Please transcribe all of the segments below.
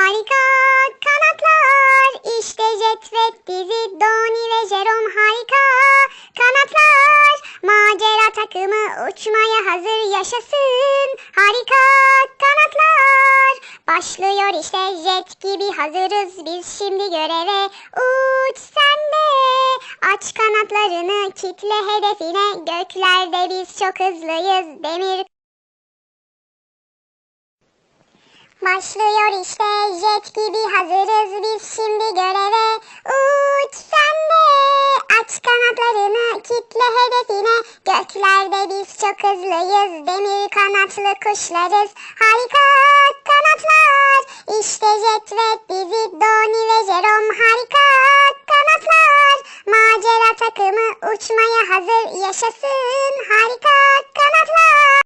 Harika kanatlar. İşte Jet ve Dizi Doni ve Jerome harika kanatlar. Macera takımı uçmaya hazır yaşasın. Harika kanatlar. Başlıyor işte jet gibi. Hazırız biz şimdi göreve. Uç sen de. Aç kanatlarını kitle hedefine. Göklerde biz çok hızlıyız. Demir Başlıyor işte. Jet gibi hazırız biz şimdi göreve. Uç sen de. Aç kanatlarını kitle hedefine. Göklerde biz çok hızlıyız. Demir kanatlı kuşlarız. Harika kanatlar. İşte jet ve bizi Doni ve Jerome harika kanatlar. Macera takımı uçmaya hazır. Yaşasın. Harika kanatlar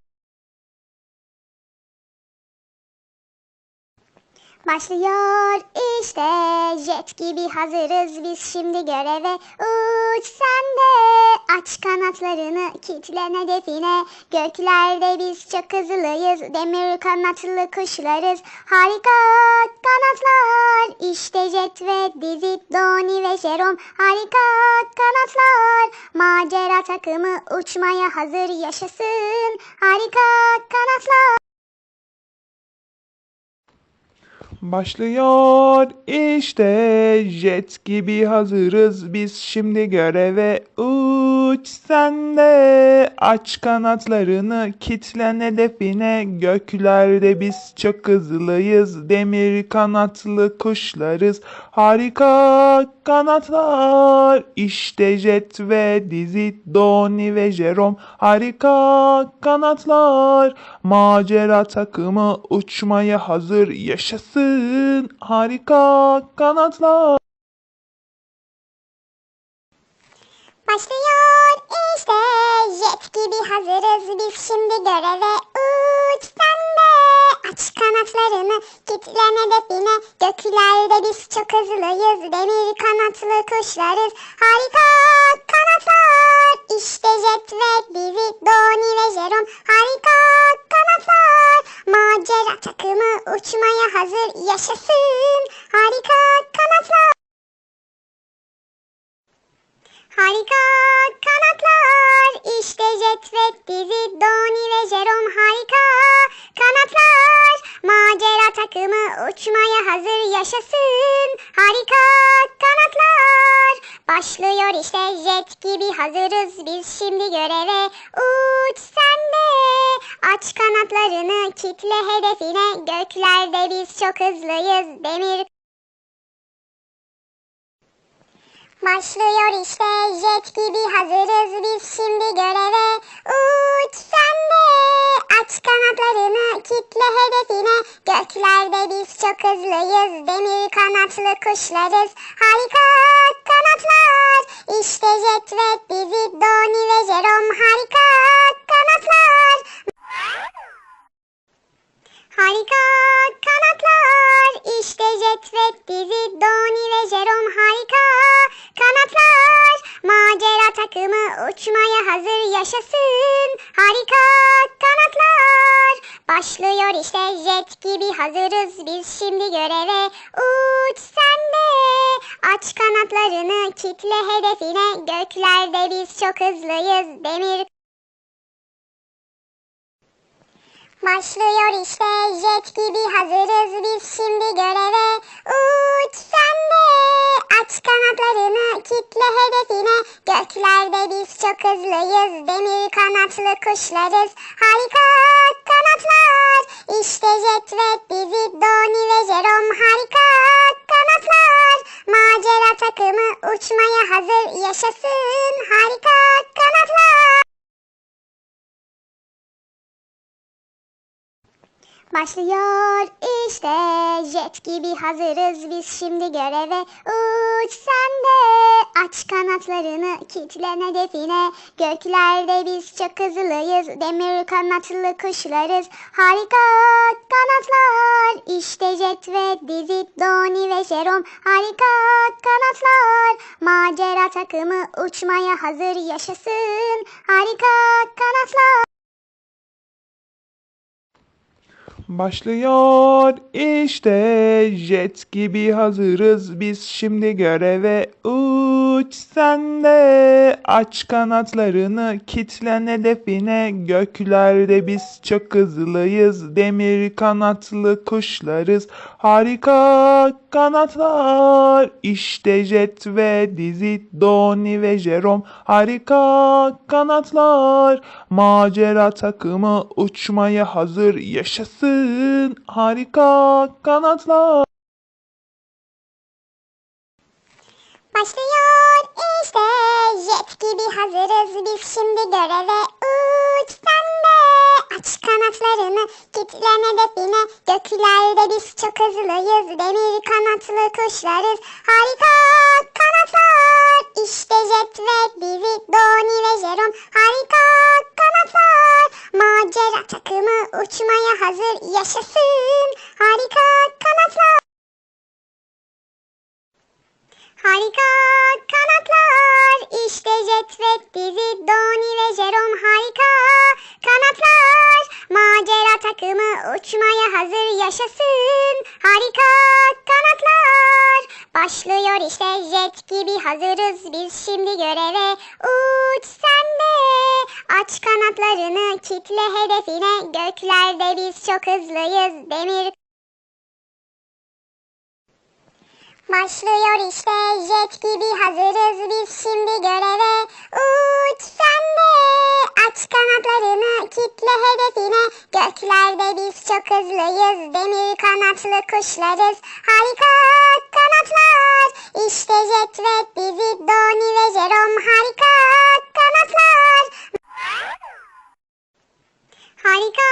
Başlıyor işte. Jet gibi hazırız biz şimdi göreve. Uç sen de. Aç kanatlarını kitlen hedefine göklerde biz çok hızlıyız. Demir kanatlı kuşlarız. Harika kanatlar. İşte jet ve dizi Doni ve Jerome. Harika kanatlar. Macera takımı uçmaya hazır. Yaşasın. Harika kanatlar Başlıyor işte. Jet gibi hazırız biz. Şimdi göreve uç sen de. Aç kanatlarını kitlen hedefine. Göklerde biz çok hızlıyız. Demir kanatlı kuşlarız. Harika kanatlar. İşte jet ve dizi Doni ve Jerome. Harika kanatlar. Macera takımı uçmaya hazır. Yaşasın harika kanatlar. Başlıyor. İşte jet gibi hazırız. Biz şimdi göreve kanatlarını kitlen hedefine göklerde biz çok hızlıyız. Demir kanatlı kuşlarız. Harika kanatlar. İşte jet ve bizi Doni ve Jerome. Harika kanatlar. Macera takımı uçmaya hazır. Yaşasın. Harika kanatlar. Harika kanatlar. İşte Jet ve Dizi Doni ve yaşasın harika kanatlar. Başlıyor işte jet gibi. Hazırız biz şimdi göreve. Uç sen de. Aç kanatlarını. Kitle hedefine. Göklerde biz çok hızlıyız. Demir. Başlıyor işte jet gibi. Hazırız biz şimdi göreve. Uç sen de. Aç kanatlarını. Kitle göklerde biz çok hızlıyız. Demir kanatlı kuşlarız. Harika kanatlar. İşte jet ve bizi Doni ve Jerome. Harika kanatlar Harika kanatlar. İşte Jet ve Dizi Doni ve Jerome. Harika kanatlar. Macera takımı uçmaya hazır. Yaşasın. Harika kanatlar. Başlıyor işte. Jet gibi hazırız biz şimdi göreve. Uç sen de. Aç kanatlarını. Kitle hedefine. Göklerde biz çok hızlıyız. Demir Başlıyor işte. Jet gibi hazırız biz şimdi göreve. Uç sen de. Aç kanatlarını kitle hedefine. Göklerde biz çok hızlıyız. Demir kanatlı kuşlarız. Harika kanatlar. İşte jet ve bizi Doni ve Jerome harika kanatlar. Macera takımı uçmaya hazır. Yaşasın harika kanatlar Başlıyor işte. Jet gibi hazırız biz şimdi göreve. Uç sen de. Aç kanatlarını kitlen hedefine. Göklerde biz çok hızlıyız. Demir kanatlı kuşlarız. Harika kanatlar. İşte jet ve dizi Doni ve Jerome. Harika kanatlar. Macera takımı uçmaya hazır. Yaşasın. Harika kanatlar Başlıyor işte jet gibi hazırız biz. Şimdi göreve uç sen de. Aç kanatlarını kitlen hedefine göklerde biz çok hızlıyız. Demir kanatlı kuşlarız. Harika kanatlar işte jet ve dizi Doni ve Jerome harika kanatlar. Macera takımı uçmaya hazır yaşasın harika kanatlar. Başlıyor işte jet gibi hazırız. Biz şimdi göreve uç de aç kanatlarını kitlen hedefine göklerde biz çok hızlıyız. Demir kanatlı kuşlarız. Harika kanatlar. İşte jet ve bizi Doni ve Jerome. Harika kanatlar. Macera takımı uçmaya hazır. Yaşasın. Harika kanatlar. Harika kanatlar işte Jet ve dizi Doni ve Jerome harika kanatlar. Macera takımı uçmaya hazır yaşasın. Harika kanatlar. Başlıyor işte Jet gibi hazırız biz şimdi göreve. Uç sen de. Aç kanatlarını kitle hedefine göklerde biz çok hızlıyız. Demir Başlıyor işte. Jet gibi hazırız biz şimdi göreve. Uç sen de. Aç kanatlarını kitle hedefine. Göklerde biz çok hızlıyız. Demir kanatlı kuşlarız. Harika kanatlar. İşte jet ve bizi Doni ve Jerome. Harika kanatlar. Harika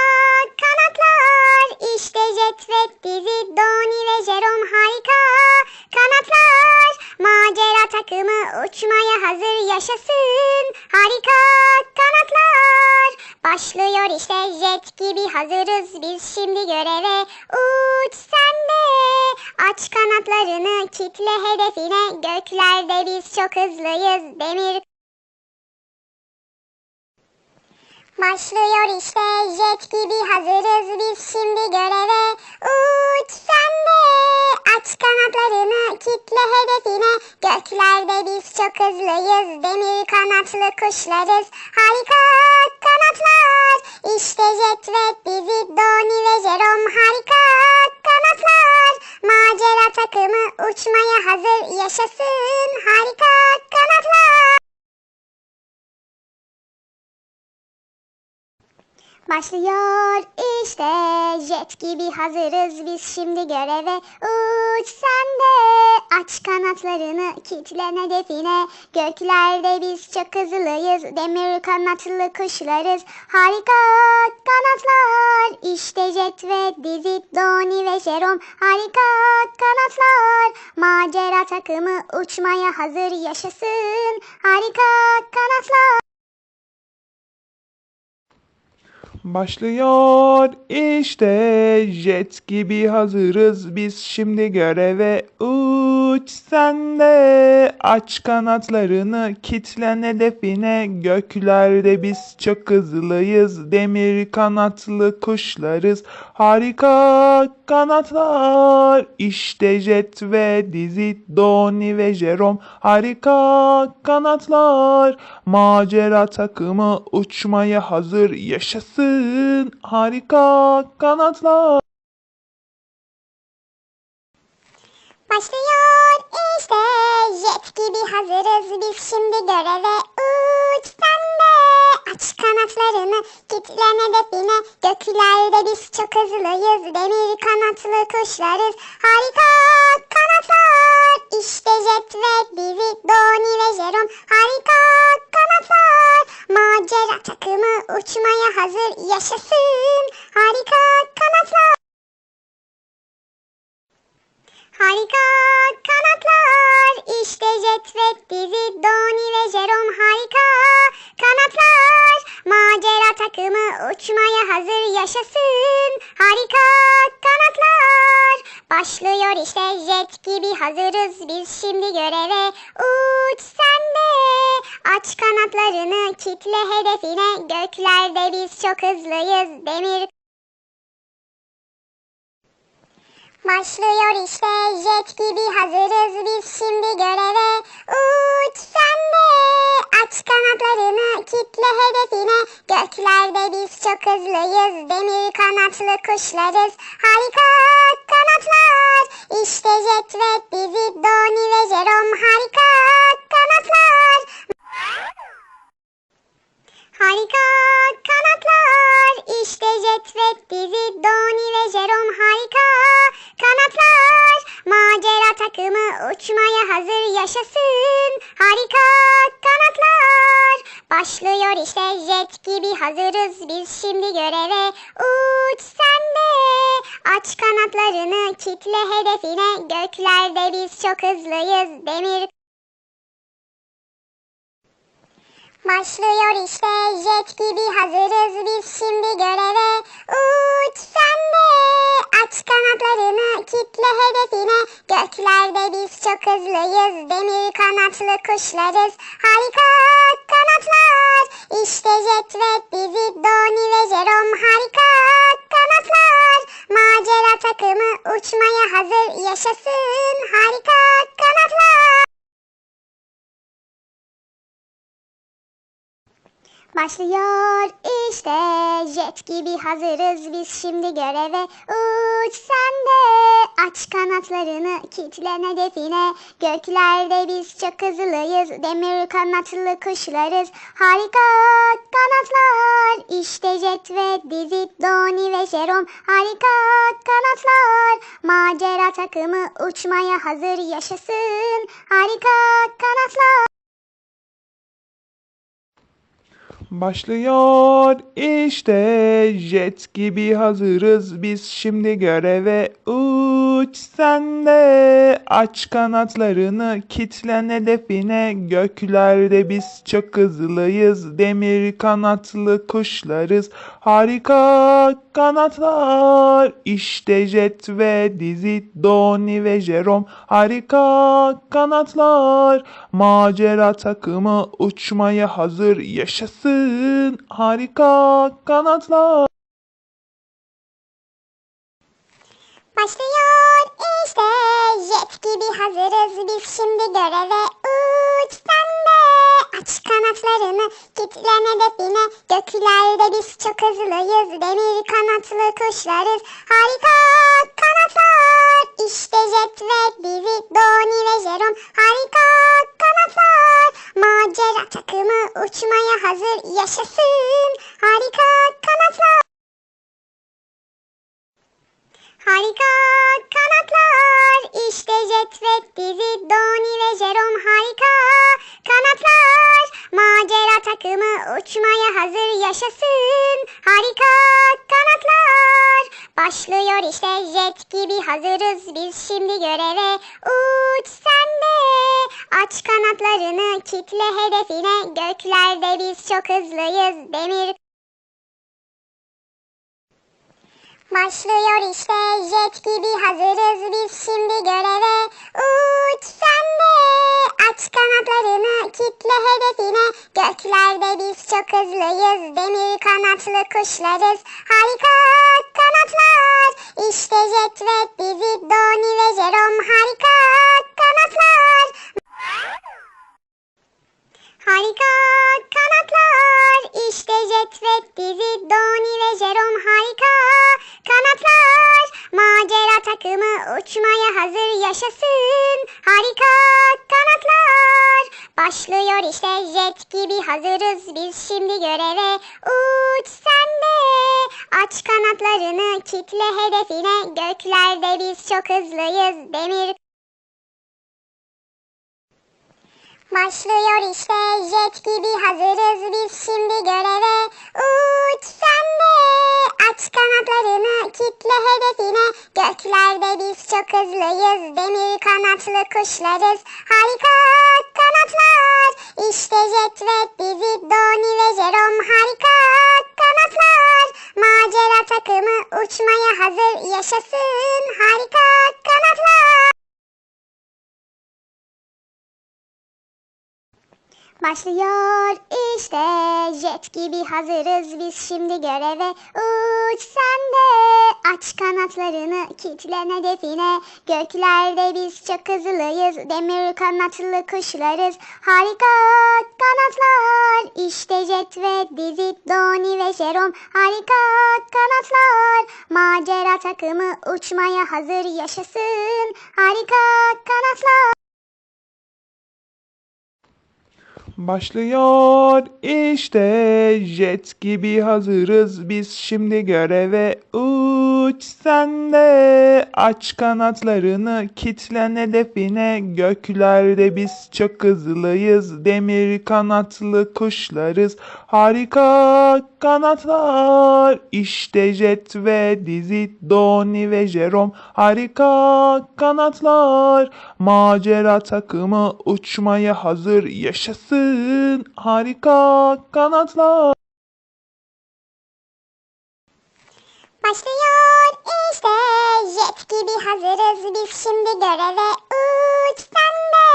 kanatlar. İşte Jet ve dizi Doni uçmaya hazır yaşasın. Harika kanatlar. Başlıyor işte Jet gibi hazırız biz şimdi göreve. Uç sen de. Aç kanatlarını kitle hedefine. Göklerde biz çok hızlıyız demir Başlıyor işte. Jet gibi hazırız biz şimdi göreve. Uç sen de. Aç kanatlarını kitle hedefine. Göklerde biz çok hızlıyız. Demir kanatlı kuşlarız. Harika kanatlar. İşte jet ve bizi Doni ve Jerome. Harika kanatlar. Macera takımı uçmaya hazır. Yaşasın. Harika kanatlar Başlıyor işte. Jet gibi hazırız biz şimdi göreve. Uç sen de. Aç kanatlarını kitlen hedefine göklerde biz çok hızlıyız. Demir kanatlı kuşlarız. Harika kanatlar. İşte jet ve dizi Doni ve Jerome. Harika kanatlar. Macera takımı uçmaya hazır. Yaşasın. Harika kanatlar Başlıyor. İşte jet gibi hazırız biz şimdi göreve. Uç sen de. Aç kanatlarını kitlen hedefine. Göklerde biz çok hızlıyız. Demir kanatlı kuşlarız. Harika kanatlar. İşte jet ve dizi Doni ve Jerome. Harika kanatlar. Macera takımı uçmaya hazır. Yaşasın harika kanatlar. Jet gibi hazırız biz şimdi göreve. Uç de aç kanatlarını. Kitlen hedefine göklerde biz çok hızlıyız. Demir kanatlı kuşlarız. Harika kanatlar. İşte jet ve bizi Doni ve Jerome. Harika kanatlar. Macera takımı uçmaya hazır. Yaşasın. Harika kanatlar Harika kanatlar. İşte Jet ve dizi Doni ve Jerome harika kanatlar. Macera takımı uçmaya hazır yaşasın. Harika kanatlar. Başlıyor işte jet gibi hazırız. Biz şimdi göreve uç sen de. Aç kanatlarını kitle hedefine. Göklerde biz çok hızlıyız. Demir Başlıyor işte jet gibi hazırız biz şimdi göreve. Uç sen de aç kanatlarını kitle hedefine. Göklerde biz çok hızlıyız demir kanatlı kuşlarız. Harika kanatlar çok demir Başlıyor işte jet gibi hazırız biz şimdi göreve. Uç sen de aç kanatlarını kitle hedefine. Göklerde biz çok hızlıyız demir kanatlı kuşlarız. Harika kanatlar! İşte jet ve bizi Doni ve Jerome harika kanatlar! Macera takımı uçmaya hazır yaşasın harika kanatlar Başlıyor işte. Jet gibi hazırız biz şimdi göreve. Uç sen de. Aç kanatlarını kitlen hedefine Göklerde biz çok hızlıyız. Demir kanatlı kuşlarız. Harika kanatlar. İşte jet ve dizi Doni ve Jerome. Harika kanatlar. Macera takımı uçmaya hazır. Yaşasın. Harika kanatlar Başlıyor. İşte jet gibi hazırız biz şimdi göreve uç sen de. Aç kanatlarını kitlen hedefine göklerde biz çok hızlıyız. Demir kanatlı kuşlarız. Harika kanatlar. İşte jet ve dizi Doni ve Jerome. Harika kanatlar. Macera takımı uçmaya hazır. Yaşasın. Harika kanatlar Başlıyor. İşte jet gibi hazırız biz şimdi göreve. Uç sen de. Aç kanatlarını kitlen hedefine göklerde biz çok hızlıyız. Demir kanatlı kuşlarız. Harika kanatlar. İşte jet ve bizi Doni ve Jerome. Harika kanatlar. Macera takımı uçmaya hazır. Yaşasın. Harika kanatlar Harika kanatlar. İşte jet ve dizi Doni ve Jerome. Harika kanatlar. Macera takımı uçmaya hazır. Yaşasın. Harika kanatlar. Başlıyor işte. Jet gibi hazırız biz şimdi göreve. Uç sen de. Aç kanatlarını. Kitle hedefine. Göklerde biz çok hızlıyız. Demir Başlıyor işte. Jet gibi hazırız biz şimdi göreve. Uç sen de. Aç kanatlarını kitle hedefine. Göklerde biz çok hızlıyız. Demir kanatlı kuşlarız. Harika kanatlar. İşte jet ve bizi Doni ve Jerome. Harika kanatlar Harika kanatlar. İşte jet ve dizi Doni ve Jerome. Harika kanatlar. Macera takımı uçmaya hazır. Yaşasın. Harika kanatlar. Başlıyor işte. Jet gibi hazırız biz şimdi göreve. Uç sen de. Aç kanatlarını. Kitle hedefine. Göklerde biz çok hızlıyız. Demir Başlıyor işte. Jet gibi hazırız biz şimdi göreve. Uç sen de. Aç kanatlarını kitle hedefine. Göklerde biz çok hızlıyız. Demir kanatlı kuşlarız. Harika kanatlar. İşte jet ve dizi Doni ve Jerome harika kanatlar. Macera takımı uçmaya hazır. Yaşasın harika Başlıyor işte. Jet gibi hazırız biz şimdi göreve. Uç sen de. Aç kanatlarını kitle hedefine. Göklerde biz çok hızlıyız. Demir kanatlı kuşlarız. Harika kanatlar. İşte jet ve dizi Doni ve Jerome. Harika kanatlar. Macera takımı uçmaya hazır. Yaşasın. Harika kanatlar Başlıyor işte jet gibi hazırız biz. Şimdi göreve uç sen de. Aç kanatlarını kitlen hedefine göklerde biz çok hızlıyız. Demir kanatlı kuşlarız. Harika kanatlar işte jet ve dizi Doni ve Jerome harika kanatlar. Macera takımı uçmaya hazır yaşasın harika kanatlar Başlıyor. İşte jet gibi hazırız biz şimdi göreve. Uç sen de.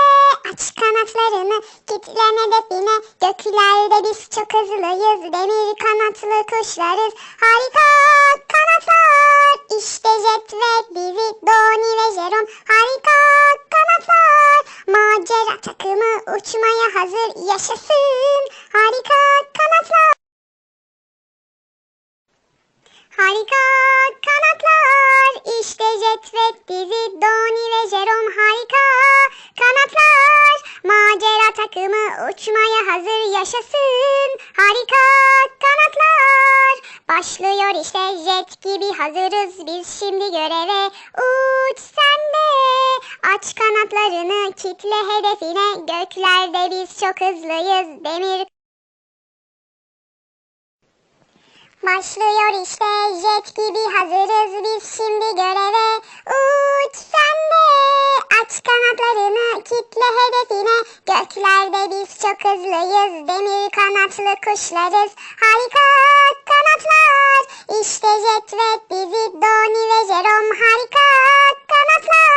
Aç kanatlarını kitlen hedefine göklerde biz çok hızlıyız demir kanatlı kuşlarız. Harika kanatlar aç kanatlarını kitle hedefine. Göklerde biz çok hızlıyız demir. Başlıyor işte jet gibi hazırız biz şimdi göreve. Uç sen de. Aç kanatlarını kitle hedefine. Göklerde biz çok hızlıyız demir kanatlı kuşlarız. Harika kanatlar. İşte jet ve dizi Doni ve Jerome harika kanatlar